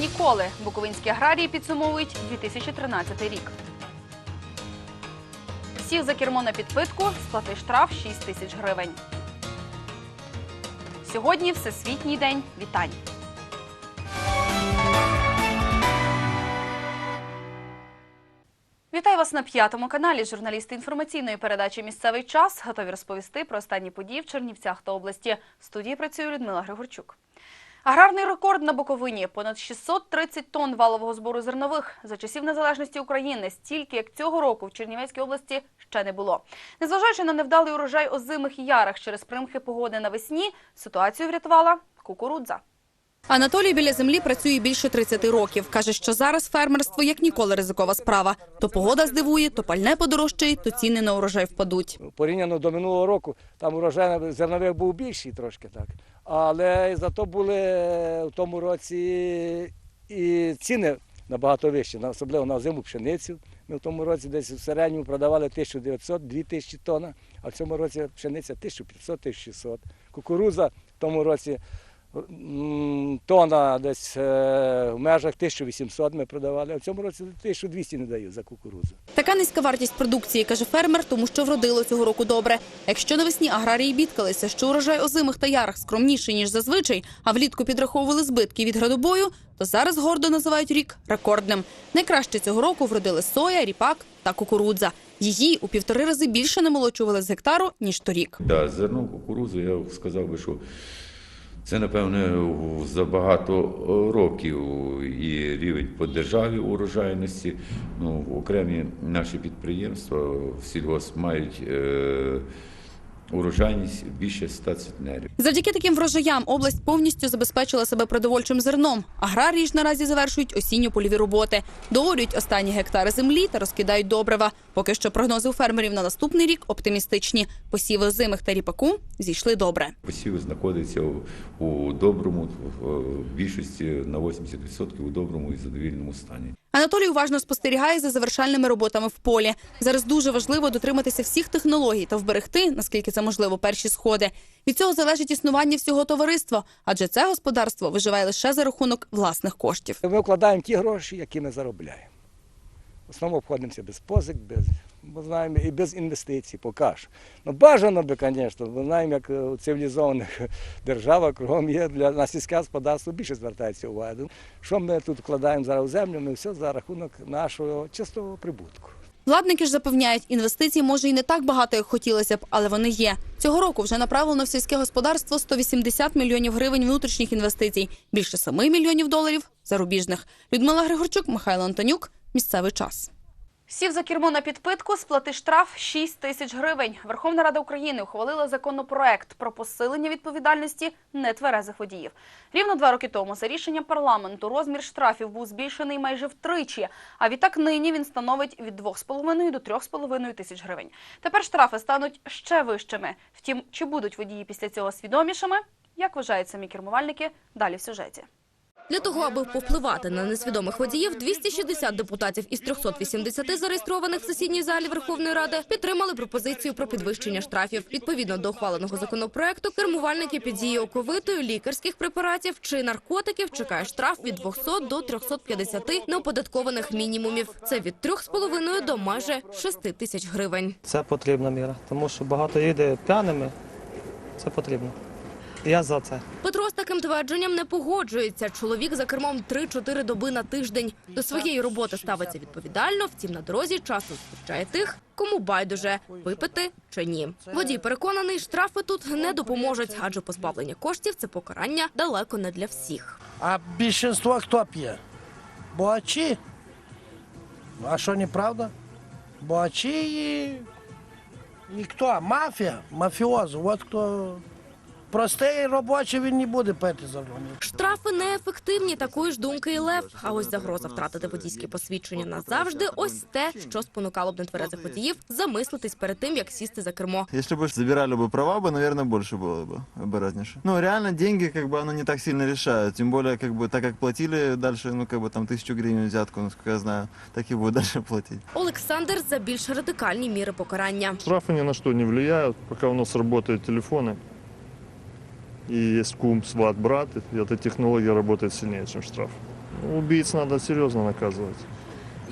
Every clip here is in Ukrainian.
ніколи. Буковинські аграрії підсумовують 2013 рік. Сів за кермо на підпитку, сплати штраф 6 тисяч гривень. Сьогодні Всесвітній день вітань. Вітаю вас на п'ятому каналі. Журналісти інформаційної передачі Місцевий час готові розповісти про останні події в Чернівцях та області. В студії працює Людмила Григорчук. Аграрний рекорд на Буковині понад 630 тонн валового збору зернових за часів незалежності України. Стільки як цього року в Чернівецькій області ще не було. Незважаючи на невдалий урожай озимих ярах через примхи погоди навесні, ситуацію врятувала кукурудза. Анатолій біля землі працює більше 30 років. Каже, що зараз фермерство як ніколи ризикова справа. То погода здивує, то пальне подорожчає, то ціни на урожай впадуть. Порівняно до минулого року, там урожай зернових був більший трошки так. Але зато були в тому році і ціни набагато вищі, особливо на зиму пшеницю. Ми в тому році десь в середньому продавали 1900-2000 тонн, а в цьому році пшениця 1500-1600. Кукуруза в тому році тонна десь е, в межах 1800 ми продавали, а в цьому році 1200 не дають за кукурузу. Така низька вартість продукції, каже фермер, тому що вродило цього року добре. Якщо навесні аграрії бідкалися, що урожай озимих та ярах скромніший, ніж зазвичай, а влітку підраховували збитки від градобою, то зараз гордо називають рік рекордним. Найкраще цього року вродили соя, ріпак та кукурудза. Її у півтори рази більше намолочували з гектару, ніж торік. Да, зерно кукурудзу, я сказав би, що це, напевне, за багато років і рівень по державі урожайності. Ну, окремі наші підприємства в сільгосп мають е, урожайність більше 100 центнерів. Завдяки таким врожаям область повністю забезпечила себе продовольчим зерном. Аграрії ж наразі завершують осінньо-польові роботи, доорюють останні гектари землі та розкидають добрива. Поки що прогнози у фермерів на наступний рік оптимістичні. Посіви озимих та ріпаку зійшли добре. Посів знаходиться у, у доброму, в більшості на 80% у доброму і задовільному стані. Анатолій уважно спостерігає за завершальними роботами в полі. Зараз дуже важливо дотриматися всіх технологій та вберегти, наскільки це можливо, перші сходи. Від цього залежить існування всього товариства, адже це господарство виживає лише за рахунок власних коштів. Ми вкладаємо ті гроші, які ми заробляємо. В основному обходимося без позик, без, бо знаємо, і без інвестицій, поки що. Ну, бажано би, звісно, бо знаємо, як у цивілізованих державах кругом є для на сільське господарство більше звертається увага. Що ми тут вкладаємо зараз в землю, ми все за рахунок нашого чистого прибутку. Владники ж запевняють, інвестицій може і не так багато, як хотілося б, але вони є. Цього року вже направлено в сільське господарство 180 мільйонів гривень внутрішніх інвестицій, більше 7 мільйонів доларів зарубіжних. Людмила Григорчук, Михайло Антонюк. Місцевий час. Сів за кермо на підпитку, сплати штраф 6 тисяч гривень. Верховна Рада України ухвалила законопроект про посилення відповідальності нетверезих водіїв. Рівно два роки тому за рішенням парламенту розмір штрафів був збільшений майже втричі. А відтак нині він становить від 2,5 до 3,5 тисяч гривень. Тепер штрафи стануть ще вищими. Втім, чи будуть водії після цього свідомішими? Як вважають самі кермувальники? Далі в сюжеті. Для того, аби повпливати на несвідомих водіїв, 260 депутатів із 380 зареєстрованих в сесійній залі Верховної Ради підтримали пропозицію про підвищення штрафів. Відповідно до ухваленого законопроекту, кермувальники під дією оковитої, лікарських препаратів чи наркотиків чекає штраф від 200 до 350 неоподаткованих мінімумів. Це від 3,5 до майже 6 тисяч гривень. Це потрібна міра, тому що багато їде п'яними. Це потрібно. Я за це. Петро з таким твердженням не погоджується. Чоловік за кермом 3-4 доби на тиждень. До своєї роботи ставиться відповідально, втім на дорозі часто зустрічає тих, кому байдуже випити чи ні. Водій переконаний, штрафи тут не допоможуть, адже позбавлення коштів це покарання далеко не для всіх. А большинство кто пьет? Богачи. А что неправда? Богачи и никто. Мафия, мафиозы. Вот кто простий робочий він не буде пити за мною. Штрафи неефективні, такої ж думки і Лев. А ось загроза втратити водійське посвідчення назавжди. Ось те, що спонукало б нетверезих водіїв замислитись перед тим, як сісти за кермо. Если бы забирали бы права, бы, наверное, больше было бы оборотнейше. Ну, реально, деньги, как бы, оно не так сильно решает. Тем более, как бы, так как платили дальше, ну, как бы, там, тысячу гривен взятку, насколько я знаю, так и будут дальше платить. Олександр за більш радикальні міри покарання. Штрафы ни на что не влияют, пока у нас работают телефоны. И есть кум, сват, брат, и эта технология работает сильнее, чем штраф. Убийц надо серьезно наказывать.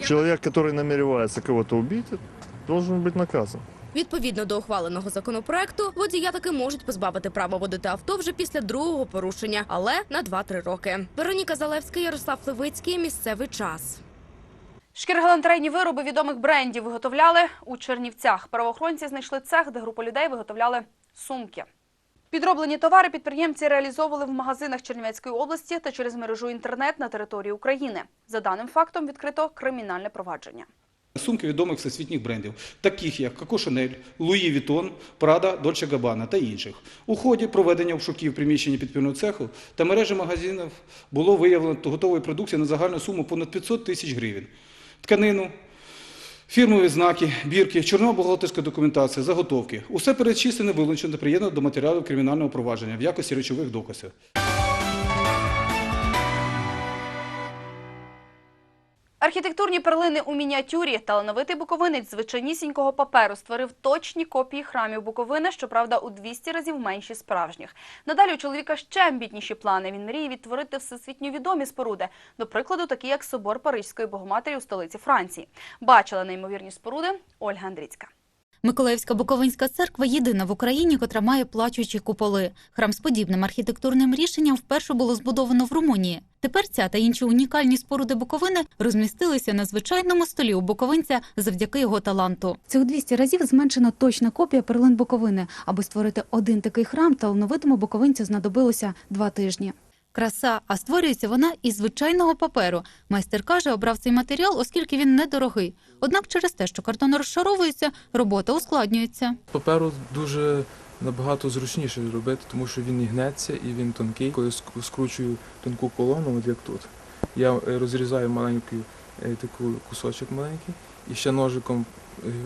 Человек, который намеревается кого-то убить, должен быть наказан. Відповідно до ухваленого законопроекту, водія таки можуть позбавити права водити авто вже після другого порушення, але на 2-3 роки. Вероніка Залевська, Ярослав Левицький. Місцевий час. Шкіргалантерейні вироби відомих брендів виготовляли у Чернівцях. Правоохоронці знайшли цех, де група людей виготовляли сумки. Підроблені товари підприємці реалізовували в магазинах Чернівецької області та через мережу інтернет на території України. За даним фактом відкрито кримінальне провадження. Сумки відомих всесвітніх брендів, таких як Coco Chanel, Louis Vuitton, Prada, Dolce Gabbana та інших. У ході проведення обшуків приміщення підпільного цеху та мережі магазинів було виявлено готової продукції на загальну суму понад 500 тисяч гривень. Тканину, фірмові знаки, бірки, чорнова бухгалтерська документація, заготовки. Усе перечислене вилучено та приєднано до матеріалів кримінального провадження в якості речових доказів. Архітектурні перлини у мініатюрі талановитий буковинець звичайнісінького паперу створив точні копії храмів Буковини, щоправда, у 200 разів менші справжніх. Надалі у чоловіка ще амбітніші плани. Він мріє відтворити всесвітньо відомі споруди, до прикладу, такі як собор Паризької Богоматері у столиці Франції. Бачила неймовірні споруди Ольга Андрійська. Миколаївська Буковинська церква єдина в Україні, котра має плачучі куполи. Храм з подібним архітектурним рішенням вперше було збудовано в Румунії. Тепер ця та інші унікальні споруди Буковини розмістилися на звичайному столі у буковинця завдяки його таланту. У 200 разів зменшена точна копія перлин Буковини. Аби створити один такий храм, талановитому буковинцю знадобилося два тижні. Краса, а створюється вона із звичайного паперу. Майстер каже, обрав цей матеріал, оскільки він недорогий. Однак через те, що картон розшаровується, робота ускладнюється. Паперу дуже набагато зручніше робити, тому що він і гнеться і він тонкий. Коли скручую тонку колону, от як тут, я е, розрізаю маленький е, таку кусочок маленький і ще ножиком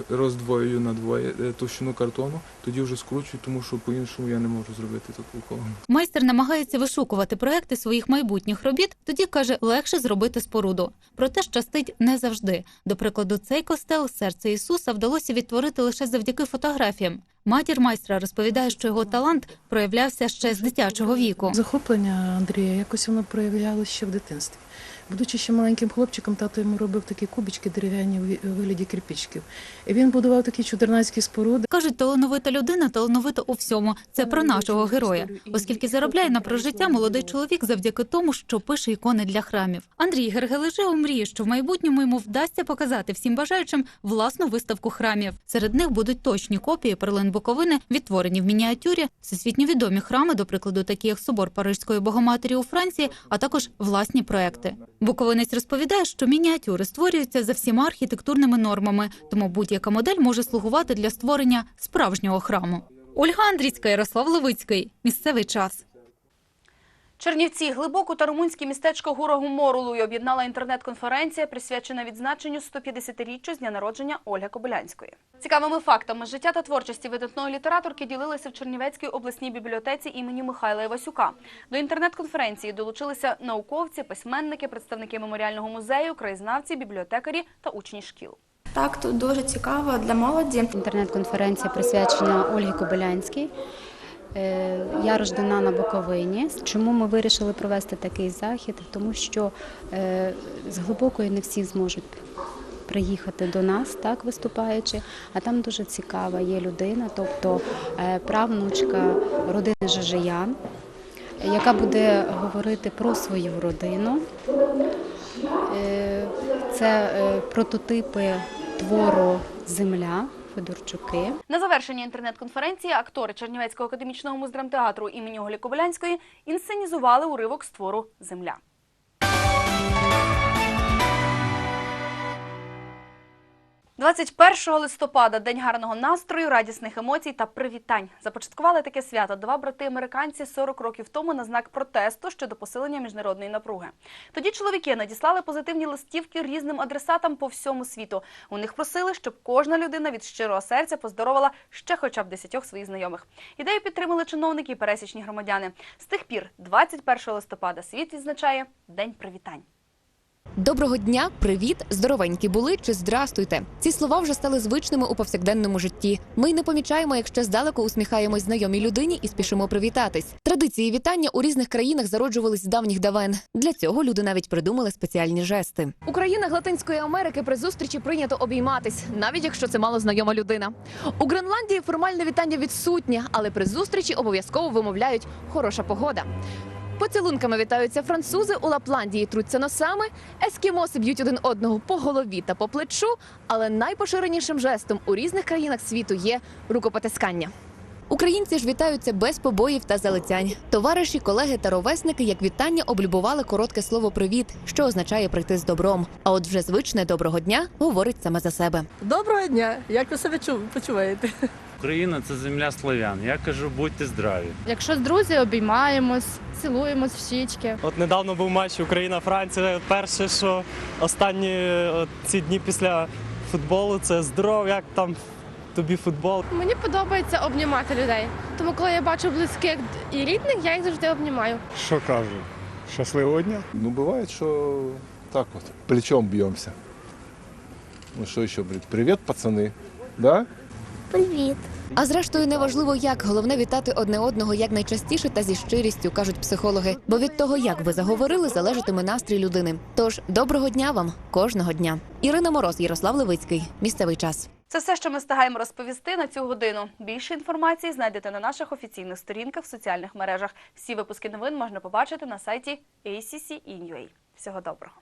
роздвоюю на двоє е, товщину картону, тоді вже скручую, тому що по-іншому я не можу зробити таку колону. Майстер намагається вишукувати проекти своїх майбутніх робіт, тоді каже, легше зробити споруду. Проте щастить не завжди. До прикладу, цей костел серце Ісуса вдалося відтворити лише завдяки фотографіям. Матір майстра розповідає, що його талант проявлявся ще з дитячого віку. Захоплення Андрія якось воно проявлялося ще в дитинстві. Будучи ще маленьким хлопчиком, тато йому робив такі кубички дерев'яні у вигляді кирпичиків. І він будував такі чудернацькі споруди. Кажуть, талановита людина талановита у всьому. Це про нашого героя, оскільки заробляє на прожиття молодий чоловік завдяки тому, що пише ікони для храмів. Андрій Гергележео мріє, що в майбутньому йому вдасться показати всім бажаючим власну виставку храмів. Серед них будуть точні копії перлин Буковини, відтворені в мініатюрі, всесвітньо відомі храми, до прикладу, такі як собор Парижської Богоматері у Франції, а також власні проекти. Буковинець розповідає, що мініатюри створюються за всіма архітектурними нормами, тому будь-яка модель може слугувати для створення справжнього храму. Ольга Андрійська, Ярослав Левицький. Місцевий час. Чернівці, глибоку та румунське містечко Гура Гуморулою об'єднала інтернет-конференція, присвячена відзначенню 150-річчю з дня народження Ольги Кобилянської. Цікавими фактами життя та творчості видатної літераторки ділилися в Чернівецькій обласній бібліотеці імені Михайла Івасюка. До інтернет-конференції долучилися науковці, письменники, представники меморіального музею, краєзнавці, бібліотекарі та учні шкіл. Так, тут дуже цікаво для молоді. Інтернет-конференція присвячена Ольгі Кобилянській. Е, Я рождена на Буковині. Чому ми вирішили провести такий захід? Тому що е, з глибокої не всі зможуть приїхати до нас, так виступаючи. А там дуже цікава є людина, тобто е, правнучка родини Жижиян, яка буде говорити про свою родину. Це прототипи твору Земля Федорчуки. На завершення інтернет-конференції актори Чернівецького академічного муздрамтеатру імені Олі Кобилянської інсценізували уривок з твору Земля. «21 листопада день гарного настрою, радісних емоцій та привітань. Започаткували таке свято два брати-американці 40 років тому на знак протесту щодо посилення міжнародної напруги. Тоді чоловіки надіслали позитивні листівки різним адресатам по всьому світу. У них просили, щоб кожна людина від щирого серця поздоровала ще хоча б десятьох своїх знайомих. Ідею підтримали чиновники і пересічні громадяни. З тих пір, 21 листопада, світ відзначає День привітань. Доброго дня, привіт, здоровенькі були чи здрастуйте. Ці слова вже стали звичними у повсякденному житті. Ми й не помічаємо, якщо здалеку усміхаємось знайомій людині і спішимо привітатись. Традиції вітання у різних країнах зароджувались з давніх давен. Для цього люди навіть придумали спеціальні жести. У країнах Латинської Америки при зустрічі прийнято обійматись, навіть якщо це мало знайома людина. У Гренландії формальне вітання відсутнє, але при зустрічі обов'язково вимовляють хороша погода. Поцілунками вітаються французи у Лапландії, труться носами, ескімоси б'ють один одного по голові та по плечу. Але найпоширенішим жестом у різних країнах світу є рукопотискання. Українці ж вітаються без побоїв та залицянь. Товариші, колеги та ровесники, як вітання, облюбували коротке слово привіт, що означає прийти з добром. А от вже звичне доброго дня говорить саме за себе. Доброго дня! Як ви себе чу- почуваєте? Україна це земля славян. Я кажу, будьте здраві. Якщо з друзі обіймаємось, цілуємось в щічки. От недавно був матч Україна-Франція. Перше, що останні от, ці дні після футболу, це здоров, як там тобі футбол. Мені подобається обнімати людей. Тому коли я бачу близьких і рідних, я їх завжди обнімаю. Що кажу? Щасливого дня. Ну, буває, що так от, плечом б'ємося. Ну що ще, блядь, привіт, пацани. Да? Привіт. А зрештою, неважливо як, головне вітати одне одного якнайчастіше та зі щирістю, кажуть психологи. Бо від того, як ви заговорили, залежатиме настрій людини. Тож доброго дня вам кожного дня. Ірина Мороз, Ярослав Левицький. Місцевий час. Це все, що ми встигаємо розповісти на цю годину. Більше інформації знайдете на наших офіційних сторінках в соціальних мережах. Всі випуски новин можна побачити на сайті ACC.in.ua. Всього доброго.